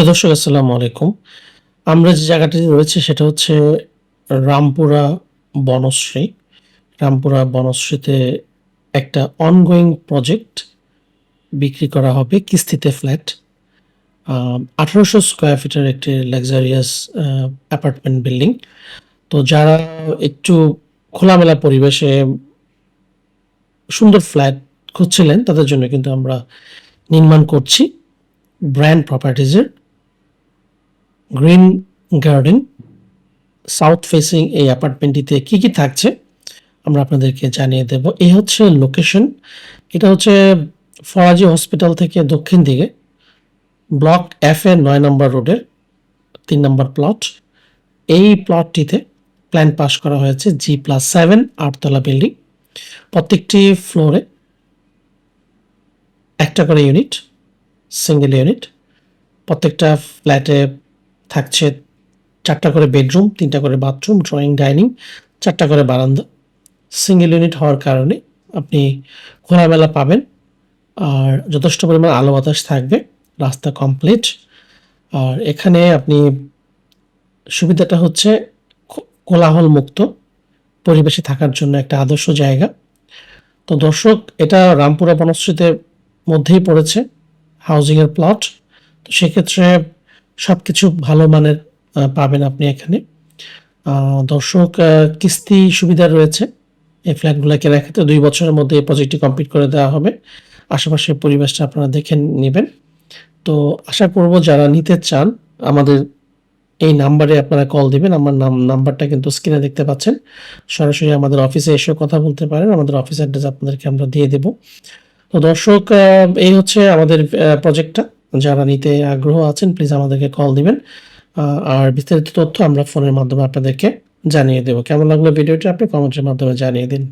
প্রিয় দর্শক, আসসালামু আলাইকুম। আমরা যে জায়গাটি রয়েছে সেটা হচ্ছে রামপুরা বনশ্রী। রামপুরা বনশ্রীতে একটা অনগোয়িং প্রজেক্ট বিক্রি করা হবে কিস্তিতে ফ্ল্যাট। আঠারোশো স্কোয়ার ফিটের একটি লাক্সারিয়াস অ্যাপার্টমেন্ট বিল্ডিং তো যারা একটু খোলামেলা পরিবেশে সুন্দর ফ্ল্যাট খুঁজছিলেন, তাদের জন্য কিন্তু আমরা নির্মাণ করছি। ব্র্যান্ড প্রপার্টিজের গ্রিন গার্ডেন, সাউথ ফেসিং এই অ্যাপার্টমেন্টটিতে কি কি থাকছে, আমরা আপনাদেরকে জানিয়ে দেব। এই হচ্ছে লোকেশন। এটা হচ্ছে ফরাজি হসপিটাল থেকে দক্ষিণ দিকে, ব্লক এফ এ নয় নম্বর রোডের তিন নম্বর প্লট। এই প্লটটিতে প্ল্যান পাস করা হয়েছে জি প্লাস সেভেন আটতলা বিল্ডিং। প্রত্যেকটি ফ্লোরে একটা করে ইউনিট, সিঙ্গেল ইউনিট। প্রত্যেকটা ফ্ল্যাটে থাকছে চারটা করে বেডরুম, তিনটা করে বাথরুম, ড্রয়িং, ডাইনিং, চারটা করে বারান্দা। সিঙ্গেল ইউনিট হওয়ার কারণে আপনি খোলামেলা পাবেন আর যথেষ্ট পরিমাণ আলো বাতাস থাকবে, রাস্তা কমপ্লিট আর এখানে আপনি সুবিধাটা হচ্ছে কোলাহল মুক্ত পরিবেশে থাকার জন্য একটা আদর্শ জায়গা। তো দর্শক, এটা রামপুরা বনশ্রীতে মধ্যেই পড়েছে হাউজিংয়ের প্লট তো সেক্ষেত্রে সব কিছু ভালো মানের পাবেন আপনি এখানে। দর্শক কিস্তি সুবিধা রয়েছে। এই ফ্ল্যাটগুলো কেনার ক্ষেত্রে দুই বছরের মধ্যে এই প্রজেক্টটি কমপ্লিট করে দেওয়া হবে। আশেপাশের পরিবেশটা আপনারা দেখে নেবেন। তো আশা করব যারা নিতে চান, আমাদের এই নাম্বারে আপনারা কল দিবেন। আমার নাম, নাম্বারটা কিন্তু স্ক্রিনে দেখতে পাচ্ছেন। সরাসরি আমাদের অফিসে এসে কথা বলতে পারেন। আমাদের অফিস অ্যাড্রেস আপনাদেরকে আমরা দিয়ে দেব। তো দর্শক এই হচ্ছে আমাদের প্রজেক্টটা যারা নিতে আগ্রহ আছেন প্লিজ আমাদেরকে কল দিবেন। আর বিস্তারিত তথ্য আমরা ফোনের মাধ্যমে আপনাদেরকে জানিয়ে দেবো। কেমন লাগল ভিডিওটি? আপনি কমেন্টের মাধ্যমে জানিয়ে দিন।